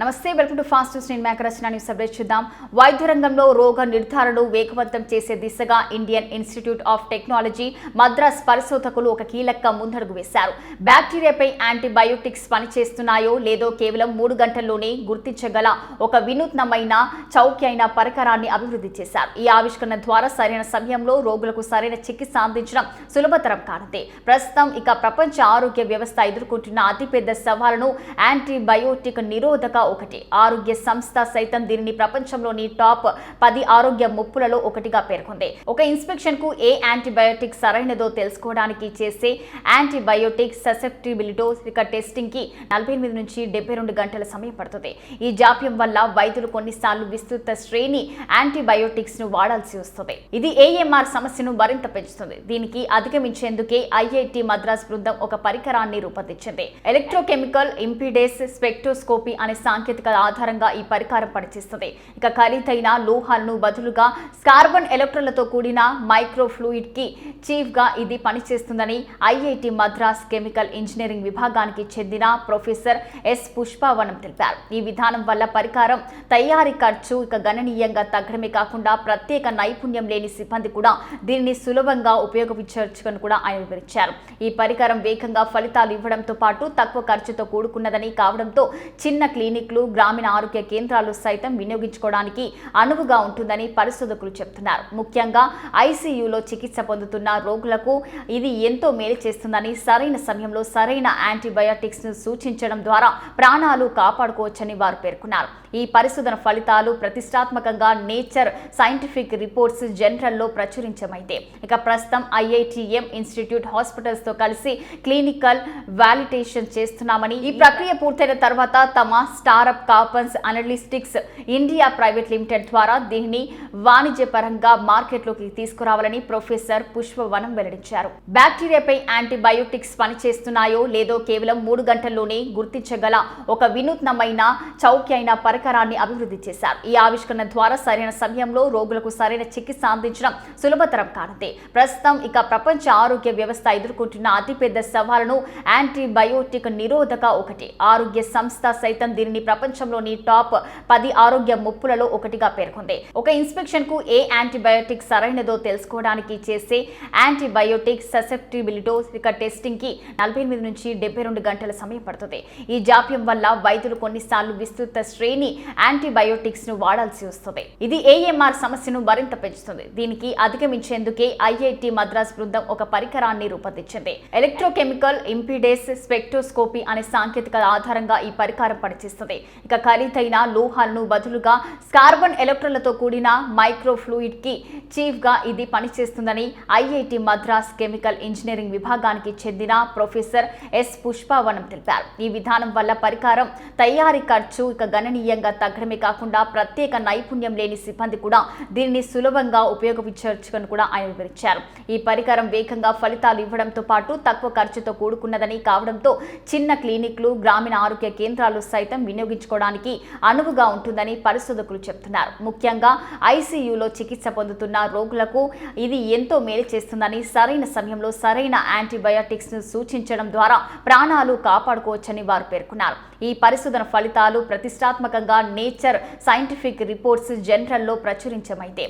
నమస్తే welcome to fast news. నేను మేకరచన news update చూద్దాం. వైద్య రంగంలో రోగ నిర్ధారణను వేగవంతం చేసే దిశగా Indian Institute of Technology Madras పరిశోధకులు ఒక కీలక ముందడుగు వేశారు. బ్యాక్టీరియాపై యాంటీబయోటిక్స్ పనిచేస్తున్నాయో లేదో కేవలం మూడు గంటల్లోనే గుర్తించగల ఒక వినూత్నమైన చౌక్యైన పరికరాన్ని అభివృద్ధి చేశారు. ఈ ఆవిష్కరణ ద్వారా సరైన సమయంలో రోగులకు సరైన చికిత్స అందించడం సులభతరం కానుంది. ప్రస్తుతం ఇక ప్రపంచ ఆరోగ్య వ్యవస్థ ఎదుర్కొంటున్న అతిపెద్ద సవాలును యాంటీబయోటిక్ నిరోధక ఒకటి. ఆరోగ్య సంస్థ సైతం దీనిని ప్రపంచంలోని టాప్ పది ఆరోగ్య ముప్పులలో ఒకటిగా పేర్కొంది. ఒక ఇన్స్పెక్షన్కు ఏ యాంటీబయోటిక్ సరైనదో తెలుసుకోవడానికి చేసే యాంటీబయోటిక్ ససెప్టిబిలిటో ఇక టెస్టింగ్కి నలభై ఎనిమిది నుంచి డెబ్బై రెండు గంటల సమయం పడుతుంది. ఈ జాప్యం వల్ల వైద్యులు కొన్నిసార్లు విస్తృత శ్రేణి యాంటీబయోటిక్స్ను వాడాల్సి వస్తుంది. ఇది ఏఎంఆర్ సమస్యను మరింత పెంచుతుంది. దీనికి అధిగమించేందుకే ఐఐటి మద్రాస్ బృందం ఒక పరికరాన్ని రూపొందించింది. ఎలక్ట్రోకెమికల్ ఇంపిడేస్ స్పెక్ట్రోస్కోపీ అనే సాంకేతిక ఆధారంగా ఈ పరికరం పనిచేస్తుంది. ఇక ఖరీదైన లోహాలను బదులుగా కార్బన్ ఎలక్ట్రోన్లతో కూడిన మైక్రోఫ్లూయిడ్కి చీఫ్గా ఇది పనిచేస్తుందని ఐఐటి మద్రాస్ కెమికల్ ఇంజనీరింగ్ విభాగానికి చెందిన ప్రొఫెసర్ ఎస్ పుష్పవనం తెలిపారు. ఈ విధానం వల్ల పరికరం తయారీ ఖర్చు ఇక గణనీయంగా తగ్గడమే కాకుండా ప్రత్యేక నైపుణ్యం లేని సిబ్బంది కూడా దీనిని సులభంగా ఉపయోగించవచ్చని కూడా ఆయన వివరించారు. ఈ పరికరం వేగంగా ఫలితాలు ఇవ్వడంతో పాటు తక్కువ ఖర్చుతో కూడుకున్నదని కావడంతో చిన్న క్లినిక్ క్లినిక్లు గ్రామీణ ఆరోగ్య కేంద్రాలు సైతం వినియోగించుకోవడానికి అనువుగా ఉంటుందని పరిశోధకులు చెబుతున్నారు ముఖ్యంగా ఐసీయూలో చికిత్స పొందుతున్న రోగులకు ఇది ఎంతో మేలు చేస్తుందని సరైన సమయంలో సరైన యాంటీబయాటిక్స్ను సూచించడం ద్వారా ప్రాణాలు కాపాడుకోవచ్చని వారు పేర్కొన్నారు. ఈ పరిశోధన ఫలితాలు ప్రతిష్టాత్మకంగా నేచర్ సైంటిఫిక్ రిపోర్ట్స్ జనరల్లో ప్రచురించమైతే ఇక ప్రస్తుతం ఐఐటిఎం ఇన్స్టిట్యూట్ హాస్పిటల్స్తో కలిసి క్లినికల్ వ్యాలిటేషన్ చేస్తున్నామని ఈ ప్రక్రియ పూర్తయిన తర్వాత తమ startup Kapans analytics India private limited ద్వారా దీనిని వాణిజ్యపరంగా మార్కెట్లోకి తీసుకురావాలని ప్రొఫెసర్ పుష్పవనం వెల్లడించారు. బ్యాక్టీరియాపై యాంటీబయోటిక్స్ పనిచేస్తున్నాయో లేదో కేవలం మూడు గంటల్లోనే గుర్తించగల ఒక వినూత్నమైన చౌక్యైన పరికరాన్ని అభివృద్ధి చేశారు. ఈ ఆవిష్కరణ ద్వారా సరైన సమయంలో రోగులకు సరైన చికిత్స అందించడం సులభతరం కానుంది. ప్రస్తుతం ఇక ప్రపంచ ఆరోగ్య వ్యవస్థ ఎదుర్కొంటున్న అతిపెద్ద సవాలును యాంటీబయోటిక్ నిరోధక ఒకటి. ఆరోగ్య సంస్థ సైతం దీనిని ప్రపంచంలోని టాప్ పది ఆరోగ్య ముప్పులలో ఒకటిగా పేర్కొంది. ఒక ఇన్స్పెక్షన్కు ఏ యాంటీబయోటిక్ సరైనదో తెలుసుకోవడానికి చేసే యాంటీబయోటిక్ ససెప్టిబిలిటో ఇక టెస్టింగ్కి నలభై ఎనిమిది నుంచి డెబ్బై రెండు గంటల సమయం పడుతుంది. ఈ జాప్యం వల్ల వైద్యులు కొన్నిసార్లు విస్తృత శ్రేణి యాంటీబయోటిక్స్ను వాడాల్సి వస్తుంది. ఇది ఏఎంఆర్ సమస్యను మరింత పెంచుతుంది. దీనికి అధిగమించేందుకే ఐఐటి మద్రాస్ బృందం ఒక పరికరాన్ని రూపొందించింది. ఎలక్ట్రోకెమికల్ ఇంపిడేస్ స్పెక్ట్రోస్కోపీ అనే సాంకేతిక ఆధారంగా ఈ పరికరం పనిచేస్తుంది. ఇక ఖరీదైన లోహాలను బదులుగా కార్బన్ ఎలక్ట్రోన్లతో కూడిన మైక్రోఫ్లూయిడ్కి చీఫ్గా ఇది పనిచేస్తుందని ఐఐటి మద్రాస్ కెమికల్ ఇంజనీరింగ్ విభాగానికి చెందిన ప్రొఫెసర్ ఎస్ పుష్పవనం తెలిపారు. ఈ విధానం వల్ల పరికరం తయారీ ఖర్చు ఇక గణనీయంగా తగ్గడమే కాకుండా ప్రత్యేక నైపుణ్యం లేని సిబ్బంది కూడా దీనిని సులభంగా ఉపయోగించవచ్చని కూడా ఆయన వివరించారు. ఈ పరికరం వేగంగా ఫలితాలు ఇవ్వడంతో పాటు తక్కువ ఖర్చుతో కూడుకున్నదని కావడంతో చిన్న క్లినిక్లు గ్రామీణ ఆరోగ్య కేంద్రాలు సైతం వినియోగించుకోవడానికి అనువుగా ఉంటుందని పరిశోధకులు చెప్తున్నారు. ముఖ్యంగా ఐసీయూలో చికిత్స పొందుతున్న రోగులకు ఇది ఎంతో మేలు చేస్తుందని సరైన సమయంలో సరైన యాంటీబయాటిక్స్ను సూచించడం ద్వారా ప్రాణాలు కాపాడుకోవచ్చని వారు పేర్కొన్నారు. ఈ పరిశోధన ఫలితాలు ప్రతిష్టాత్మకంగా నేచర్ సైంటిఫిక్ రిపోర్ట్స్ జనరల్లో ప్రచురించమైతే.